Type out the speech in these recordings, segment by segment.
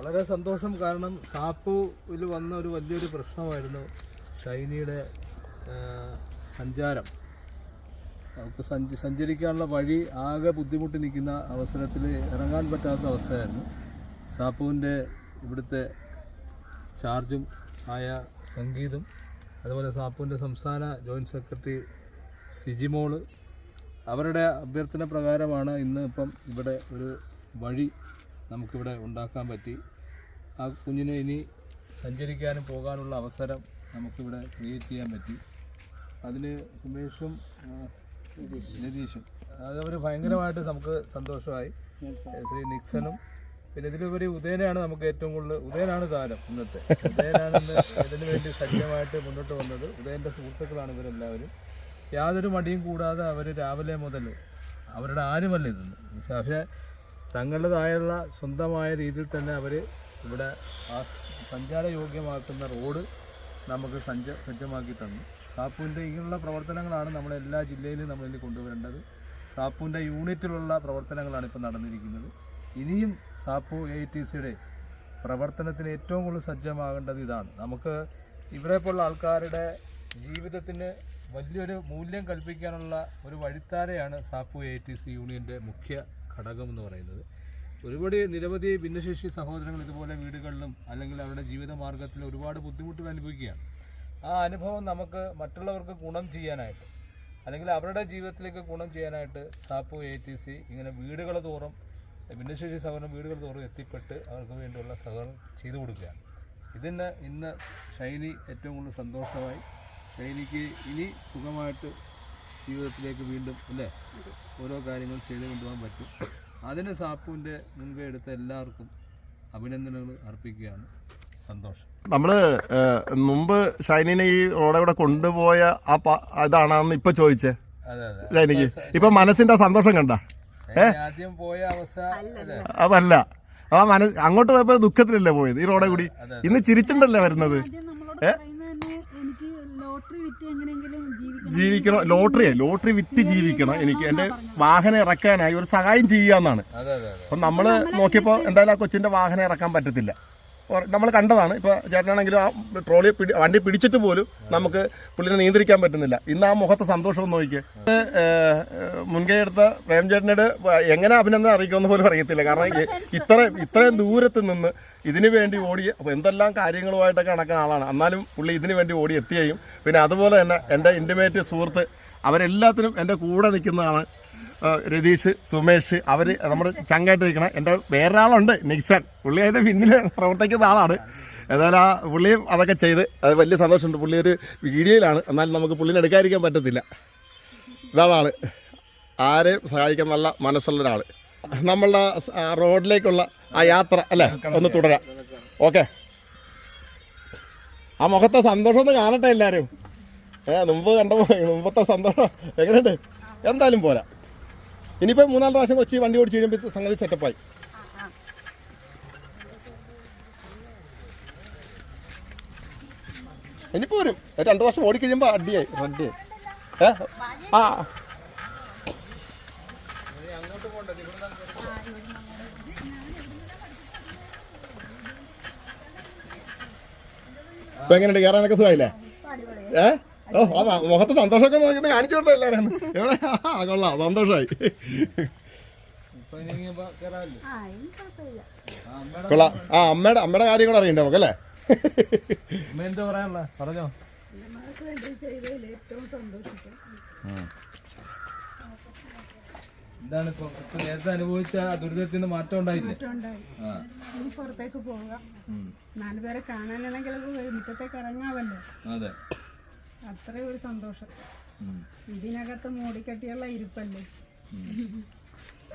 വളരെ സന്തോഷം. കാരണം സാപ്പുവിൽ വന്ന ഒരു വലിയൊരു പ്രശ്നമായിരുന്നു ഷൈനിയുടെ സഞ്ചാരം. അവർക്ക് സഞ്ച സഞ്ചരിക്കാനുള്ള വഴി ആകെ ബുദ്ധിമുട്ടി നിൽക്കുന്ന അവസരത്തിൽ ഇറങ്ങാൻ പറ്റാത്ത അവസ്ഥയായിരുന്നു. സാപ്പുവിന്റെ ഇവിടുത്തെ ചാർജും ആയ സംഗീതും അതുപോലെ സാപ്പുവിന്റെ സംസ്ഥാന ജോയിന്റ് സെക്രട്ടറി സിജിമോൾ അവരുടെ അഭ്യർത്ഥന പ്രകാരമാണ് ഇന്ന് ഇപ്പം ഇവിടെ ഒരു വഴി നമുക്കിവിടെ ഉണ്ടാക്കാൻ പറ്റി. ആ കുഞ്ഞിനെ ഇനി സഞ്ചരിക്കാനും പോകാനുള്ള അവസരം നമുക്കിവിടെ ക്രിയേറ്റ് ചെയ്യാൻ പറ്റി. അതിന് സുമേഷും നിതീഷും. അതവർ ഭയങ്കരമായിട്ട് നമുക്ക് സന്തോഷമായി. ശ്രീ നിക്സനും. പിന്നെ ഇതിലുപരി ഉദയനാണ് നമുക്ക് ഏറ്റവും കൂടുതൽ ഉദയനാണ് താരം ഇന്നത്തെ. ഉദയനാണ് ഇതിനു വേണ്ടി സജ്ജമായിട്ട് മുന്നോട്ട് വന്നത്. ഉദയന്റെ സുഹൃത്തുക്കളാണ് ഇവരെല്ലാവരും. യാതൊരു മടിയും കൂടാതെ അവർ രാവിലെ മുതൽ അവരുടെ ആരുമല്ല ഇതൊന്നും. പക്ഷേ തങ്ങളുടേതായുള്ള സ്വന്തമായ രീതിയിൽ തന്നെ അവർ ഇവിടെ ആ സഞ്ചാരയോഗ്യമാക്കുന്ന റോഡ് നമുക്ക് സജ്ജ സജ്ജമാക്കി തന്നു. സാപ്പുവിന്റെ ഇങ്ങനെയുള്ള പ്രവർത്തനങ്ങളാണ് നമ്മൾ എല്ലാ ജില്ലയിലും നമ്മൾ ഇനി കൊണ്ടുവരേണ്ടത്. സാപ്പുവിന്റെ യൂണിറ്റിലുള്ള പ്രവർത്തനങ്ങളാണ് ഇപ്പോൾ നടന്നിരിക്കുന്നത്. ഇനിയും സാപ്പു എ ടി സിയുടെ പ്രവർത്തനത്തിന് ഏറ്റവും കൂടുതൽ സജ്ജമാകേണ്ടത് ഇതാണ്. നമുക്ക് ഇവരെ പോലുള്ള ആൾക്കാരുടെ ജീവിതത്തിന് വലിയൊരു മൂല്യം കൽപ്പിക്കാനുള്ള ഒരു വഴിത്താരയാണ് സാപ്പു എ ടി സി യൂണിയന്റെ മുഖ്യ ഘടകം എന്ന് പറയുന്നത്. ഒരുപാട് നിരവധി ഭിന്നശേഷി സഹോദരങ്ങൾ ഇതുപോലെ വീടുകളിലും അല്ലെങ്കിൽ അവരുടെ ജീവിത മാർഗത്തിൽ ഒരുപാട് ബുദ്ധിമുട്ടുകൾ അനുഭവിക്കുകയാണ്. ആ അനുഭവം നമുക്ക് മറ്റുള്ളവർക്ക് ഗുണം ചെയ്യാനായിട്ട് അല്ലെങ്കിൽ അവരുടെ ജീവിതത്തിലേക്ക് ഗുണം ചെയ്യാനായിട്ട് സാപ്പു എ ടി സി ഇങ്ങനെ വീടുകൾ തോറും ഭിന്നശേഷി സഹകരണം വീടുകൾ തോറും എത്തിപ്പെട്ട് അവർക്ക് വേണ്ടിയുള്ള സഹകരണം ചെയ്തു കൊടുക്കുകയാണ്. ഇതിന് ഇന്ന് ഷൈനി ഏറ്റവും കൂടുതൽ സന്തോഷമായി. ഷൈനിക്ക് ഇനി സുഖമായിട്ട് ജീവിതത്തിലേക്ക് വീണ്ടും അല്ലേ? ഓരോ കാര്യങ്ങൾ ചെയ്തു കൊണ്ടുപോകാൻ പറ്റും. അതിന് സാപ്പുവിന്റെ മുൻകൈ എടുത്ത എല്ലാവർക്കും അഭിനന്ദനങ്ങൾ അർപ്പിക്കുകയാണ്. സന്തോഷം. നമ്മൾ ഏഹ്, മുമ്പ് ഷൈനിനെ ഈ റോഡ് ഇവിടെ കൊണ്ടുപോയ ആ പ- ഇതാണെന്ന് ഇപ്പൊ ചോദിച്ചേ? അതെ അതെ. ഷൈനിക്ക് ഇപ്പൊ മനസ്സിന്റെ ആ സന്തോഷം കണ്ട. ആദ്യം പോയ അവസ്ഥ അല്ലേ? അതല്ല. ആ മനസ് അങ്ങോട്ട് പോയപ്പോ ദുഃഖത്തിലല്ലേ പോയത് ഈ റോഡെ കൂടി? ഇന്ന് ചിരിച്ചിട്ടല്ലേ വരുന്നത്? ആദ്യം നമ്മളോട് പറയുന്നത് തന്നെ എനിക്ക് ലോട്ടറി വിറ്റ് എങ്ങനെയെങ്കിലും ജീവിക്കണം ലോട്ടറി ലോട്ടറിയെ ലോട്ടറി വിറ്റ് ജീവിക്കണം. എനിക്ക് എന്റെ വാഹനം ഇറക്കാനായി ഒരു സഹായം ചെയ്യാന്നാണ്. എന്നാണ് അതെ അതെ. അപ്പൊ നമ്മൾ നോക്കിയപ്പോ എന്തായാലും ആ കൊച്ചിന്റെ വാഹനം ഇറക്കാൻ പറ്റത്തില്ല. നമ്മൾ കണ്ടതാണ്. ഇപ്പൊ ചേട്ടനാണെങ്കിലും ആ ട്രോളി പിടി വണ്ടി പിടിച്ചിട്ട് പോലും നമുക്ക് പുള്ളിനെ നിയന്ത്രിക്കാൻ പറ്റുന്നില്ല. ഇന്ന് ആ മുഖത്തെ സന്തോഷം ഒന്ന് നോക്കിയേ ഇത്, ഏഹ്, ഏഹ്, മുൻകൈ എടുത്ത പ്രേംചേട്ടനോട് എങ്ങനെ അഭിനന്ദനം അറിയിക്കുമെന്ന് പോലും അറിയത്തില്ല. കാരണം ഇത്ര ഇത്രയും ഇത്രയും ദൂരത്ത് നിന്ന് ഇതിനു വേണ്ടി ഓടി അപ്പോൾ എന്തെല്ലാം കാര്യങ്ങളുമായിട്ടൊക്കെ നടക്കുന്ന ആളാണ്. എന്നാലും പുള്ളി ഇതിനു വേണ്ടി ഓടി എത്തുകയും പിന്നെ അതുപോലെ തന്നെ എന്റെ ഇന്റിമേറ്റ് സുഹൃത്ത് അവരെല്ലാത്തിനും എന്റെ കൂടെ നിൽക്കുന്നതാണ് രതീഷ് സുമേഷ് അവർ നമ്മൾ ചങ്കായിട്ട് നിൽക്കണം എന്റെ വേറൊരാളുണ്ട് നിക്സൻ പുള്ളി അതിന്റെ പിന്നിൽ പ്രവർത്തിക്കുന്ന ആളാണ്. ഏതായാലും ആ പുള്ളിയും അതൊക്കെ ചെയ്ത് അത് വലിയ സന്തോഷമുണ്ട്. പുള്ളി ഒരു വീഡിയോയിലാണ്. എന്നാലും നമുക്ക് പുള്ളിനെ എടുക്കാതിരിക്കാൻ പറ്റത്തില്ല. ഇതാണ് ആൾ ആരെയും സഹായിക്കാൻ നല്ല മനസ്സുള്ള ഒരാൾ നമ്മളുടെ റോഡിലേക്കുള്ള ആ യാത്ര അല്ലേ? ഒന്ന് തുടരാം. ഓക്കെ. ആ മുഖത്തെ സന്തോഷം ഒന്ന് കാണട്ടെ എല്ലാവരും ഏ മുമ്പ് കണ്ടപ്പോ മുമ്പത്തെ സന്തോഷം എങ്ങനെയുണ്ട്? എന്തായാലും പോരാ. ഇനിയിപ്പോൾ മൂന്നാൽ പ്രാവശ്യം കൊച്ചി വണ്ടി ഓടിച്ച് കഴിയുമ്പോൾ സംഗതി സെറ്റപ്പായി ഇനിയിപ്പോൾ വരും. രണ്ടു രണ്ട് വർഷം ഓടിക്കഴിയുമ്പോൾ അടിയായി. റെഡ് ഏ? ആ. ഇപ്പൊ എങ്ങനെയുണ്ട്? കയറാനൊക്കെ സുഖമായില്ലേ? ഏ? ഓ ആ മ- സന്തോഷമൊക്കെ നോക്കി കാണിച്ചു കൊടുത്ത എല്ലാവരും. എവിടെ? ആ കൊള്ളാം. സന്തോഷമായി കൊള്ളാം. ആ അമ്മയുടെ അമ്മയുടെ കാര്യം കൂടെ അറിയണ്ടേ നമുക്കല്ലേ? അല്ലേ എന്താ പറയാനുള്ള? പറഞ്ഞോ. എന്താണ് ഇപ്പൊ നേരത്തെ അനുഭവിച്ച ദുരിതത്തിൽ നിന്ന് മാറ്റം ഉണ്ടായില്ലേ? പുറത്തേക്ക് നാലുപേരെ കാണാനാണെങ്കിൽ മുറ്റത്തേക്ക് ഇറങ്ങാവല്ലോ അതെ. അത്രയും ഒരു സന്തോഷം. ഇതിനകത്ത് മൂടിക്കെട്ടിയുള്ള ഇരിപ്പല്ലേ?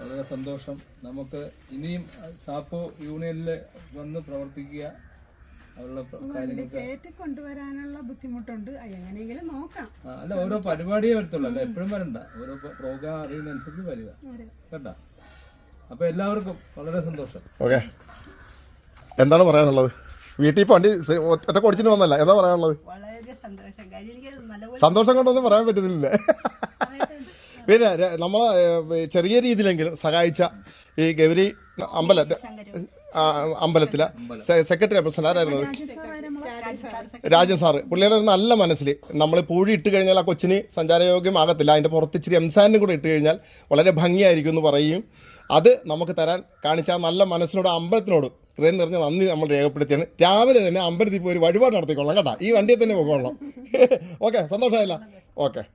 വളരെ സന്തോഷം. നമുക്ക് ഇനിയും സാപ്പോ യൂണിയനിൽ വന്ന് പ്രവർത്തിക്കുക. കൊണ്ടുവരാനുള്ള ബുദ്ധിമുട്ടുണ്ട്. എങ്ങനെയെങ്കിലും നോക്കാം. അല്ല ഓരോ പരിപാടിയെ വരത്തുള്ളൂ. അല്ല എപ്പോഴും വരണ്ട. ഓരോ പ്രോഗ്രാം അറിയുന്നതനുസരിച്ച് വരിക. വരാം. കേട്ടാ? അപ്പൊ എല്ലാവർക്കും വളരെ സന്തോഷം. ഓക്കെ. എന്താണ് പറയാനുള്ളത്? വീട്ടിൽ പണ്ടി വണ്ടി ഒറ്റ കൊടിച്ചിട്ട് വന്നല്ല എന്താ പറയാനുള്ളത്? വളരെ സന്തോഷം കാര്യം നല്ലപോലെ സന്തോഷം കൊണ്ടൊന്നും പറയാൻ പറ്റുന്നില്ല. പിന്നെ നമ്മൾ നമ്മളെ ചെറിയ രീതിയിലെങ്കിലും സഹായിച്ച ഈ ഗൗരി അമ്പലത്തെ അമ്പലത്തിലെ സെക്രട്ടറി പ്രസിഡന്റ് ആരായിരുന്നു? രാജൻ സാറ്. പുള്ളിയുടെ ഒരു നല്ല മനസ്സിൽ നമ്മൾ പൂഴി ഇട്ട് കഴിഞ്ഞാൽ ആ കൊച്ചിന് സഞ്ചാരയോഗ്യമാകത്തില്ല. അതിന്റെ പുറത്ത് ഇച്ചിരി എംസാനും കൂടെ ഇട്ട് കഴിഞ്ഞാൽ വളരെ ഭംഗിയായിരിക്കും എന്ന് പറയും. അത് നമുക്ക് തരാൻ കാണിച്ച നല്ല മനസ്സിനോട് അമ്പലത്തിനോട് ഹൃദയം നിറഞ്ഞ നന്ദി നമ്മൾ രേഖപ്പെടുത്തിയാണ്. രാവിലെ തന്നെ അമ്പലത്തിൽ പോയി ഒരു വഴിപാട് നടത്തിക്കൊള്ളാം കേട്ടോ. ഈ വണ്ടിയിൽ തന്നെ പോയിക്കൊള്ളാം. ഓക്കെ സന്തോഷമായില്ല. ഓക്കെ